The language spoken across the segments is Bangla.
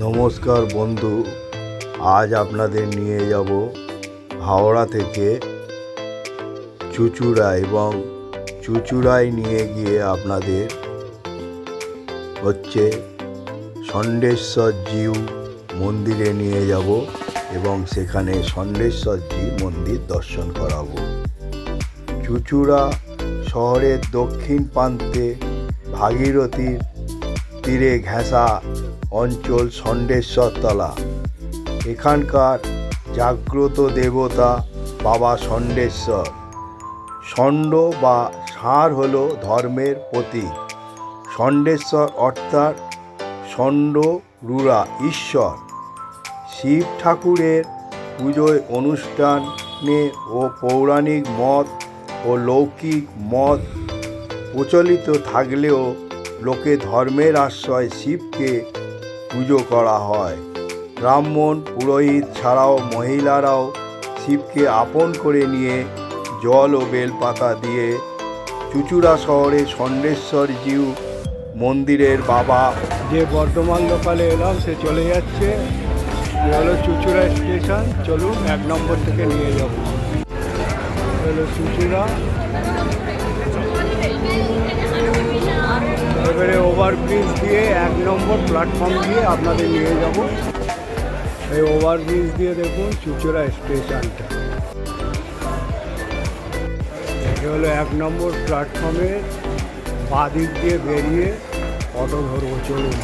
নমস্কার বন্ধু, আজ আপনাদের নিয়ে যাব হাওড়া থেকে চুচুড়া এবং চুচুড়ায় নিয়ে গিয়ে আপনাদের হচ্ছে ষণ্ডেশ্বর জিউ মন্দিরে নিয়ে যাব এবং সেখানে ষণ্ডেশ্বরজি মন্দির দর্শন করাবো। চুচুড়া শহরের দক্ষিণ প্রান্তে ভাগীরথীর তীরে ঘেঁষা অঞ্চল ষণ্ডেশ্বরতলা এখানকার জাগ্রত দেবতা বাবা ষণ্ডেশ্বর ষণ্ড বা ষাঁড় হল ধর্মের প্রতীক। ষণ্ডেশ্বর অর্থাৎ ষণ্ড রুরা ঈশ্বর। শিব ঠাকুরের পুজোয় অনুষ্ঠানে ও পৌরাণিক মত ও লৌকিক মত প্রচলিত থাকলেও লোকে ধর্মের আশ্রয় শিবকে পুজো করা হয়। ব্রাহ্মণ, পুরোহিত ছাড়াও মহিলারাও শিবকে আপন করে নিয়ে জল ও বেলপাতা দিয়ে চুচুড়া শহরে ষণ্ডেশ্বর জিউ মন্দিরের বাবা যে বর্ধমান লোকালে এলাম, সে চলে যাচ্ছে। হলো চুচুড়া স্টেশন। চলুন এক নম্বর থেকে নিয়ে যাব। হলো চুচুড়া। এবারে ওভারব্রিজ দিয়ে এক নম্বর প্ল্যাটফর্ম দিয়ে আপনাদের নিয়ে যাব। এই ওভারব্রিজ দিয়ে দেখুন চুচড়া স্টেশনটা এ হলো এক নম্বর প্ল্যাটফর্মে বাদিক দিয়ে বেরিয়ে অটো ধরবো চলুন।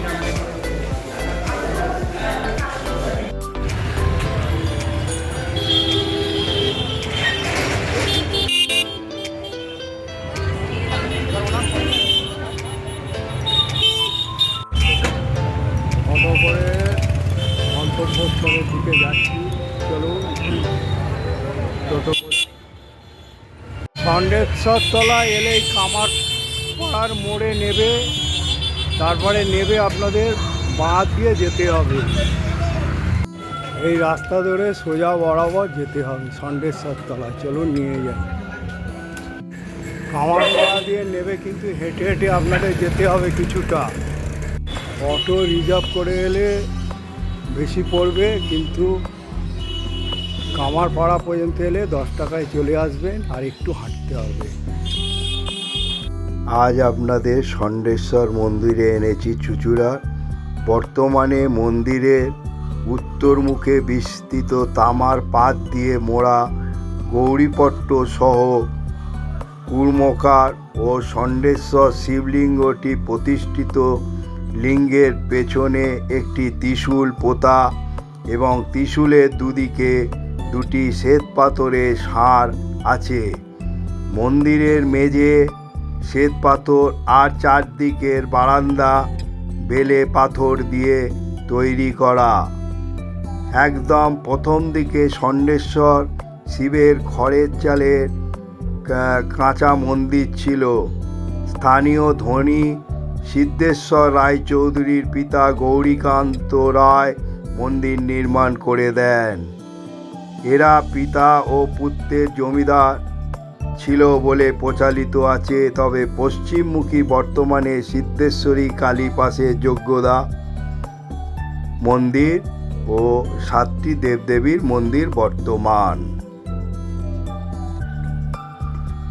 অটো খণ্ডেশ্বর তলা এলেই কামার পাড়ার মোড়ে নেবে, তারপরে নেবে আপনাদের বাঁ দিয়ে যেতে হবে। এই রাস্তা ধরে সোজা বরাবর যেতে হবে ষণ্ডেশ্বর তলা চলুন নিয়ে যাই। কামারপাড়া দিয়ে নেবে কিন্তু হেঁটে হেঁটে আপনাদের যেতে হবে কিছুটা। অটো রিজার্ভ করে এলে বেশি পড়বে, কিন্তু কামারপাড়া পর্যন্ত এলে দশ টাকায় চলে আসবেন আর একটু হাঁটতে হবে। আজ আপনাদের ষণ্ডেশ্বর মন্দিরে এনেছি চুচুড়া। বর্তমানে মন্দিরের উত্তর মুখে বিস্তৃত তামার পাত দিয়ে মোড়া গৌরীপট্ট সহ কুর্মকার ও ষণ্ডেশ্বর শিবলিঙ্গটি প্রতিষ্ঠিত। লিঙ্গের পেছনে একটি ত্রিশূল পোতা এবং ত্রিশূলের দুদিকে দুটি শ্বেত পাথরের ষাঁড় আছে। মন্দিরের মেঝে শ্বেত পাথর আর চারদিকের বারান্দা, বেলে পাথর দিয়ে তৈরি করা। একদম প্রথম দিকে ষণ্ডেশ্বর শিবের খড়ের চালের কাঁচা মন্দির ছিল। স্থানীয় ধনী সিদ্ধেশ্বর রায়চৌধুরীর পিতা গৌরীকান্ত রায় মন্দির নির্মাণ করে দেন। এরা পিতা ও পুত্রের জমিদার ছিল বলে প্রচালিত আছে। তবে পশ্চিমমুখী বর্তমানে সিদ্ধেশ্বরী কালী পাশে যোগ্যদা মন্দির ও সাতটি দেবদেবীর মন্দির বর্তমান।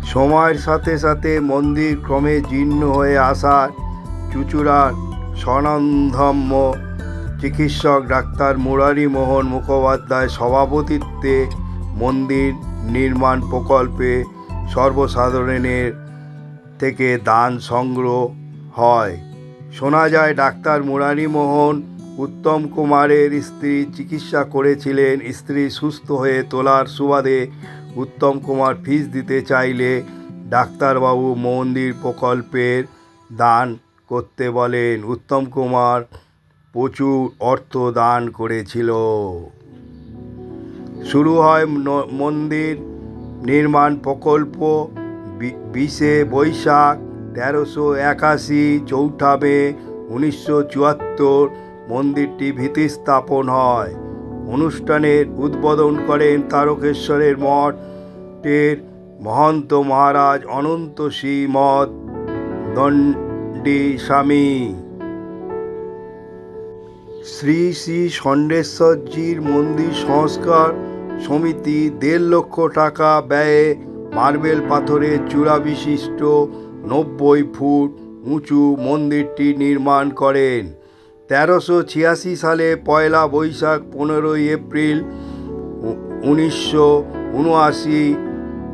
সময়ের সাথে সাথে মন্দির ক্রমে জীর্ণ হয়ে আসার চুচুড়ার স্বনামধম্য চিকিৎসক ডাক্তার মুরারি মোহন মুখোপাধ্যায় সভাপতিত্বে মন্দির নির্মাণ প্রকল্পে সর্বসাধারণের থেকে দান সংগ্রহ হয়। শোনা যায়, ডাক্তার মুরারি মোহন উত্তম কুমারের স্ত্রী চিকিৎসা করেছিলেন। স্ত্রী সুস্থ হয়ে তোলার সুবাদে উত্তম কুমার ফিস দিতে চাইলে ডাক্তারবাবু মন্দির প্রকল্পের দান করতে বলেন। উত্তম কুমার প্রচুর অর্থ দান করেছিল। শুরু হয় মন্দির নির্মাণ প্রকল্প বিশে বৈশাখ তেরোশো একাশি চৌঠা মে উনিশশো চুয়াত্তর মন্দিরটি ভিত্তি স্থাপন হয়। অনুষ্ঠানের উদ্বোধন করেন তারকেশ্বরের মঠের মহন্ত মহারাজ অনন্ত শ্রীমদ দণ্ডী স্বামী শ্রী শ্রী ষণ্ডেশ্বরজির মন্দির সংস্কার সমিতি দেড় লক্ষ টাকা ব্যয়ে মার্বেল পাথরের চূড়া বিশিষ্ট নব্বই ফুট উঁচু মন্দিরটি নির্মাণ করেন। তেরোশো ছিয়াশি সালে পয়লা বৈশাখ পনেরোই এপ্রিল উনিশশো উনআশি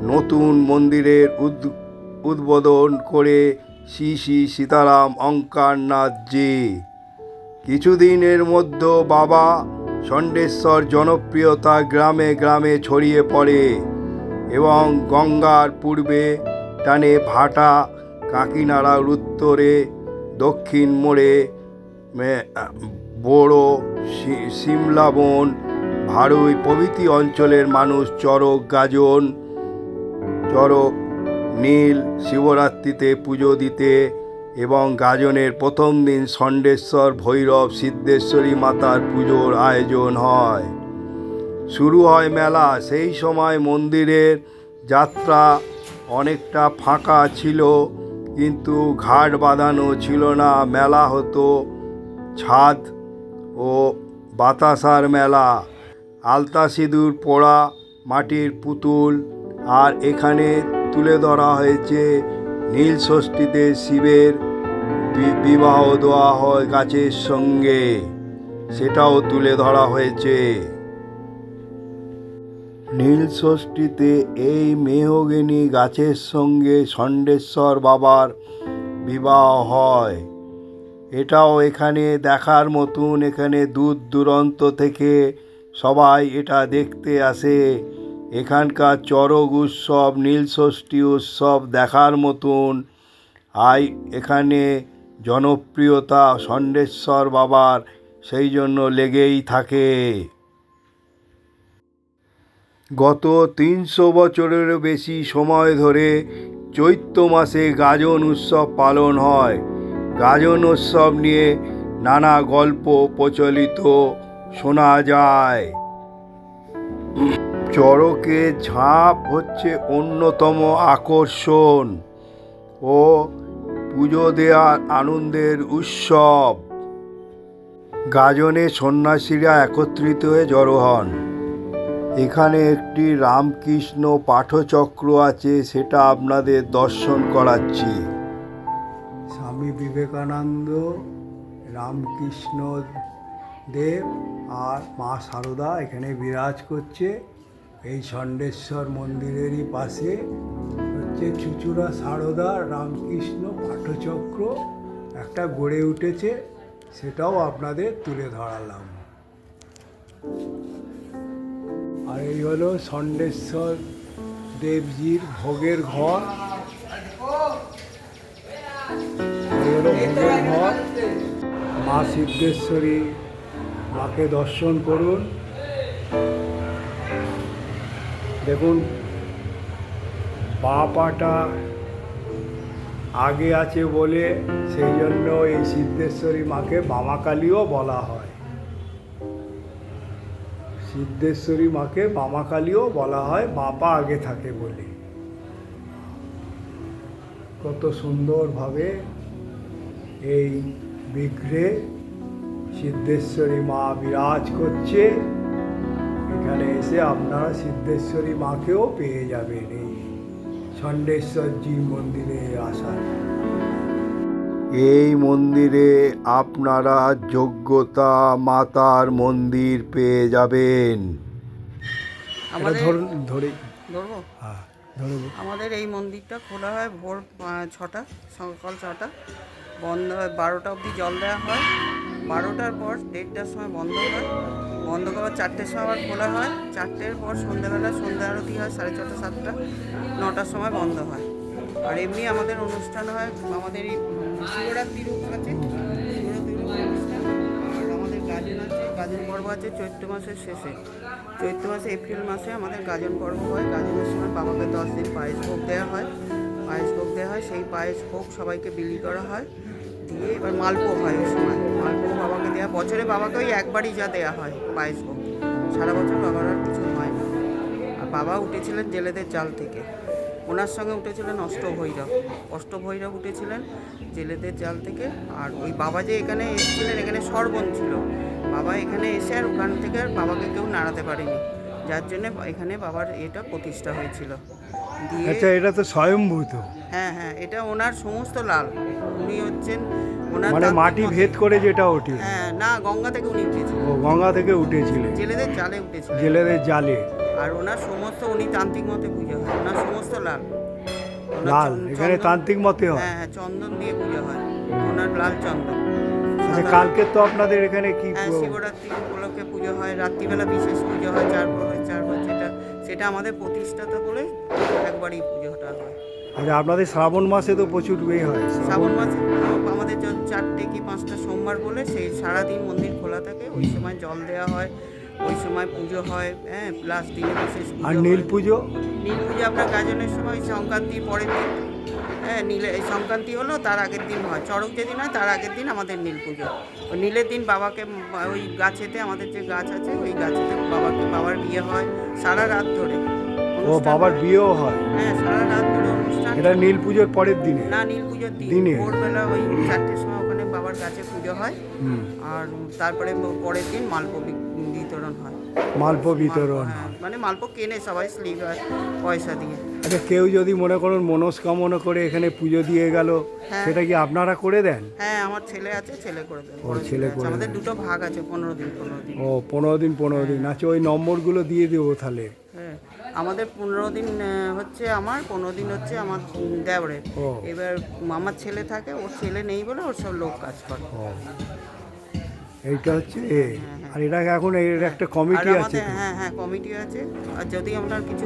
নতুন মন্দিরের উদ্- উদ্বোধন করে শ্রী শ্রী সীতারাম অঙ্কারনাথজি। কিছুদিনের মধ্যে বাবা ষণ্ডেশ্বর জনপ্রিয়তা গ্রামে গ্রামে ছড়িয়ে পড়ে এবং গঙ্গার পূর্বে টানে ভাটা কাকিনাড়ার উত্তরে, দক্ষিণ মোড়ে বড়ো বড় সি- সিমলা বন, ভারুই প্রভৃতি অঞ্চলের মানুষ চরক গাজন চরক নীল শিবরাত্রিতে পুজো দিতে এবং গাজনের প্রথম দিন ষণ্ডেশ্বর ভৈরব, সিদ্ধেশ্বরী মাতার পুজোর আয়োজন হয়। শুরু হয় মেলা। সেই সময় মন্দিরের যাত্রা অনেকটা ফাঁকা ছিল, কিন্তু ঘাট বাঁধানো ছিল না। মেলা হতো ছাদ ও বাতাসার মেলা। আলতা সিঁদুর, পোড়া, মাটির পুতুল আর এখানে তুলে ধরা হয়েছে নীল ষষ্ঠীতে শিবের বিবাহ দেওয়া হয় গাছের সঙ্গে। সেটাও তুলে ধরা হয়েছে। নীল ষষ্ঠীতে এই মেহগিনি গাছের সঙ্গে ষণ্ডেশ্বর বাবার বিবাহ হয়। এটাও এখানে দেখার মতন এখানে দূর দূরান্ত থেকে সবাই এটা দেখতে আসে। এখানকার চরক উৎসব, নীলষষ্ঠী উৎসব দেখার মতন। আই, এখানে জনপ্রিয়তা ষণ্ডেশ্বর বাবার, সেই জন্য লেগেই থাকে। গত তিনশো বছরেরও বেশি সময় ধরে চৈত্র মাসে গাজন উৎসব পালন হয়। গাজন উৎসব নিয়ে নানা গল্প প্রচলিত শোনা যায়। চড়কে ঝাঁপ হচ্ছে অন্যতম আকর্ষণ। ও পুজো দেওয়ার আনন্দের উৎসব। গাজনে সন্ন্যাসীরা একত্রিত হয়ে জড়ো হন। এখানে একটি রামকৃষ্ণ পাঠচক্র আছে, সেটা আপনাদের দর্শন করাচ্ছি। স্বামী বিবেকানন্দ রামকৃষ্ণ দেব আর মা সারদা এখানে বিরাজ করছে। এই ষণ্ডেশ্বর মন্দিরেরই পাশে হচ্ছে চুচুড়া, সারদা, রামকৃষ্ণ পাঠচক্র একটা গড়ে উঠেছে, সেটাও আপনাদের তুলে ধরালাম। আর এই হলো ষণ্ডেশ্বর দেবজির ভোগের ঘর। এই হলো ভোগের ঘর। মা সিদ্ধেশ্বরী, মাকে দর্শন করুন। দেখুন বা পাটা আগে আছে বলে সেই জন্য এই সিদ্ধেশ্বরী মাকে বামাকালীও বলা হয়। সিদ্ধেশ্বরী মাকে বামাকালীও বলা হয়, বাপা আগে থাকে বলে। কত সুন্দরভাবে এই বিগ্রহে সিদ্ধেশ্বরী মা বিরাজ করছে। এখানে এসে আপনারা সিদ্ধেশ্বরী মাকেও পেয়ে যাবেন এই ষণ্ডেশ্বরজি মন্দিরে আসার। এই মন্দিরে আপনারা যোগ্যতা মাতার মন্দির পেয়ে যাবেন। ধরুন ধরে হ্যাঁ আমাদের এই মন্দিরটা খোলা হয় ভোর ছটা সকাল ছটা। বন্ধ হয় বারোটা অবধি জল দেওয়া হয়। বারোটার পর দেড়টার সময় বন্ধ হয়। বন্ধ করার চারটের সময় আবার খোলা হয়। চারটের পর সন্ধ্যাবেলা সন্ধ্যা আরতি হয়, সাড়ে ছটা, সাতটা, নটার সময় বন্ধ হয়। আর এমনি আমাদের অনুষ্ঠান হয়, আমাদের এই শিবরাত্রির কাছে শিবরাত্রির অনুষ্ঠান। আর আমাদের গাজন আছে, গাজন পর্ব আছে চৈত্র মাসের শেষে। চৈত্র মাসে এপ্রিল মাসে আমাদের গাজন পর্ব হয়। গাজনের সময় বাবাকে দশ দিন পায়েস ভোগ দেওয়া হয়। পায়েস ভোগ দেওয়া হয়, সেই পায়েস ভোগ সবাইকে বিলি করা হয়। এবার মালপো হয় ওই সময়। মালপো বাবাকে দেওয়া বছরে বাবাকে ওই একবারই যা দেওয়া হয়, পায়েস ভোগ সারা বছর বাবার আর কিছু হয় না। আর বাবা উঠেছিলেন জেলেদের জাল থেকে। ওনার সঙ্গে উঠেছিলেন অষ্টভৈরব। অষ্টভৈরব উঠেছিলেন জেলেদের জাল থেকে। আর ওই বাবা যে এখানে এসেছিলেন, এখানে সর্বণ ছিল। বাবা এখানে এসে আর ওখান থেকে আর বাবাকে কেউ নাড়াতে পারেনি। যার জন্য এখানে বাবার এটা প্রতিষ্ঠা হয়েছিল। দিয়ে আচ্ছা এটা তো স্বয়ংভূত হ্যাঁ হ্যাঁ এটা ওনার সমস্ত লাল। উনি হচ্ছেন ওনার মানে মাটি ভেদ করে যেটা ওঠে। হ্যাঁ না গঙ্গা থেকে উনি উঠেছিলেন ও গঙ্গা থেকে উঠেছিলেন। জেলেদের জালে উঠেছিলেন। জেলেদের জালে। আর ওনার সমস্ত উনি তান্ত্রিক মতে পুজো হয়। ওনার সমস্ত লাল। লাল এখানে তান্ত্রিক মতে হয়। হ্যাঁ হ্যাঁ চন্দন দিয়ে পুজো হয়। ওনার লাল চন্দন। আচ্ছা কালকে তো আপনাদের এখানে কি হ্যাঁ শিবরাত্রি উপলক্ষে পুজো হয়। রাত্রিবেলা বিশেষ পুজো হয়। চার চার যেটা সেটা আমাদের প্রতিষ্ঠাতা বলে একবারই পুজোটা হয়। আচ্ছা আপনাদের শ্রাবণ মাসে তো প্রচুর ইয়ে হয়। শ্রাবণ মাসে আমাদের চারটে কি পাঁচটা সোমবার বলে সেই সারাদিন মন্দির খোলা থাকে ওই সময় জল দেওয়া হয় ওই সময় পুজো হয় হ্যাঁ প্লাস দিনে বিশেষ আর নীল পুজো? নীল পুজো আপনার গাজনের সময় সংক্রান্তি পরের দিন হ্যাঁ নীলে এই সংক্রান্তি হলো তার আগের দিন হয় চড়ক যেদিন হয় তার আগের দিন আমাদের নীল পুজো। ওই নীলের দিন বাবাকে ওই গাছেতে আমাদের যে গাছ আছে ওই গাছেতে বাবাকে বাবার বিয়ে হয় সারা রাত ধরে। ও বাবার বিয়েও হয়। হ্যাঁ সারা রাত ধরে অনুষ্ঠান এটা নীল পুজোর পরের দিনে। না নীল পুজোর দিন। দিনে? ভোরবেলা ওই চারটের সময় ওখানে বাবার কাছে পুজো হয়। হুম। আর তারপরে পরের দিন মালপো বি- বিতরণ হয়। মাল্প বিতরণ হ্যাঁ, মানে মালপো কেনে সবাই স্লিপ হয় পয়সা দিয়ে। আচ্ছা কেউ যদি মনে করুন মনস্কামনা করে এখানে পুজো দিয়ে গেল হ্যাঁ। সেটা কি আপনারা করে দেন? হ্যাঁ আমার ছেলে আছে ছেলে করে দেবে বড় ছেলে আছে। করে আমাদের দুটো ভাগ আছে পনেরো দিন পনেরো দিন। ও পনেরো দিন পনেরো দিন। আচ্ছা ওই নম্বরগুলো দিয়ে দেবো তাহলে। হ্যাঁ আমাদের পনেরো দিন হচ্ছে আমার পনেরো দিন হচ্ছে আমার দেওরের এবার আমার ছেলে থাকে ওর ছেলে নেই বলে ওর সব লোক কাজ করে। এইটা হচ্ছে এ। আর এটা এখন এর একটা কমিটি আছে হ্যাঁ হ্যাঁ কমিটি আছে। আর যদি আপনার কিছু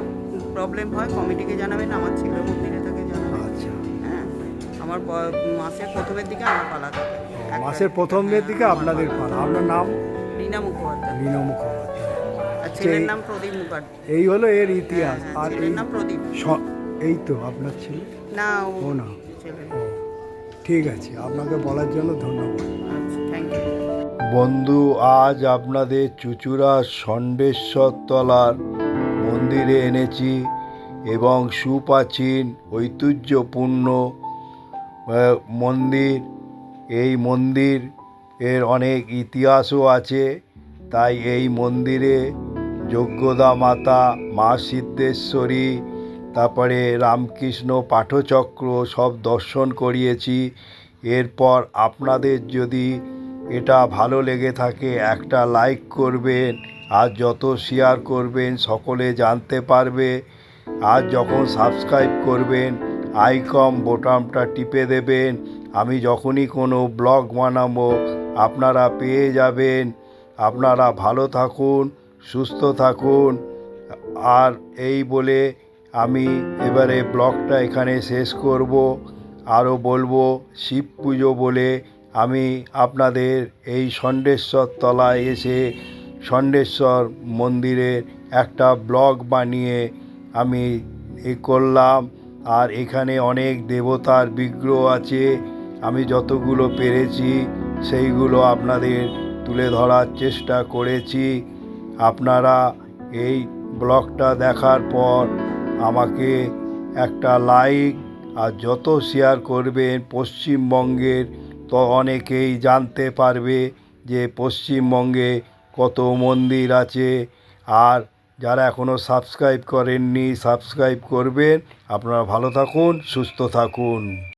প্রবলেম হয় কমিটিকে জানাবেন আমার ছেলে মন্দিরে থাকে জানাবেন। আচ্ছা। হ্যাঁ আমার মাসের প্রথমের দিকে আমার পালা থাকে। মাসের প্রথমের হ্যাঁ, দিকে আপনাদের পালা। আপনার নাম? রীনা মুখোপাধ্যায়। লীনা মুখোপাধ্যায়। ছেলের এই- নাম প্রদীপ মুখার্জি। এই হলো এর ইতিহাস। হ্যাঁ, আর ছেলের এই নাম প্রদীপ। এই তো আপনার ছেলে? না ও না। ঠিক আছে আপনাকে বলার জন্য ধন্যবাদ। আচ্ছা বন্ধু আজ আপনাদের চুচুড়া ষণ্ডেশ্বর তলার মন্দিরে এনেছি এবং সুপ্রাচীন ঐতিহ্যপূর্ণ মন্দির। এই মন্দির এর অনেক ইতিহাসও আছে তাই এই মন্দিরে যজ্ঞদা মাতা, মা সিদ্ধেশ্বরী, তারপরে রামকৃষ্ণ পাঠচক্র সব দর্শন করিয়েছি। এরপর আপনাদের যদি এটা ভালো লেগে থাকে, একটা লাইক করবেন, আর যত শেয়ার করবেন, সকলে জানতে পারবে। আর যখন সাবস্ক্রাইব করবেন আইকম বোটামটা টিপে দেবেন। আমি যখনই কোনো ব্লগ বানাবো, আপনারা পেয়ে যাবেন। আপনারা ভালো থাকুন। সুস্থ থাকুন। আর এই বলে আমি এবারে ব্লগটা এখানে শেষ করব। আরও বলব, শিব পুজো বলে আমি আপনাদের এই ষণ্ডেশ্বর তলায় এসে ষণ্ডেশ্বর মন্দিরের একটা ব্লগ বানিয়ে আমি এ করলাম। আর এখানে অনেক দেবতার বিগ্রহ আছে। আমি যতগুলো পেরেছি, সেইগুলো আপনাদের তুলে ধরার চেষ্টা করেছি। আপনারা এই ব্লগটা দেখার পর আমাকে একটা লাইক আর যত শেয়ার করবেন পশ্চিমবঙ্গের, তো অনেকেই জানতে পারবে যে পশ্চিমবঙ্গে কত মন্দির আছে। আর যারা এখনও সাবস্ক্রাইব করেননি, সাবস্ক্রাইব করবেন। আপনারা ভালো থাকুন, সুস্থ থাকুন।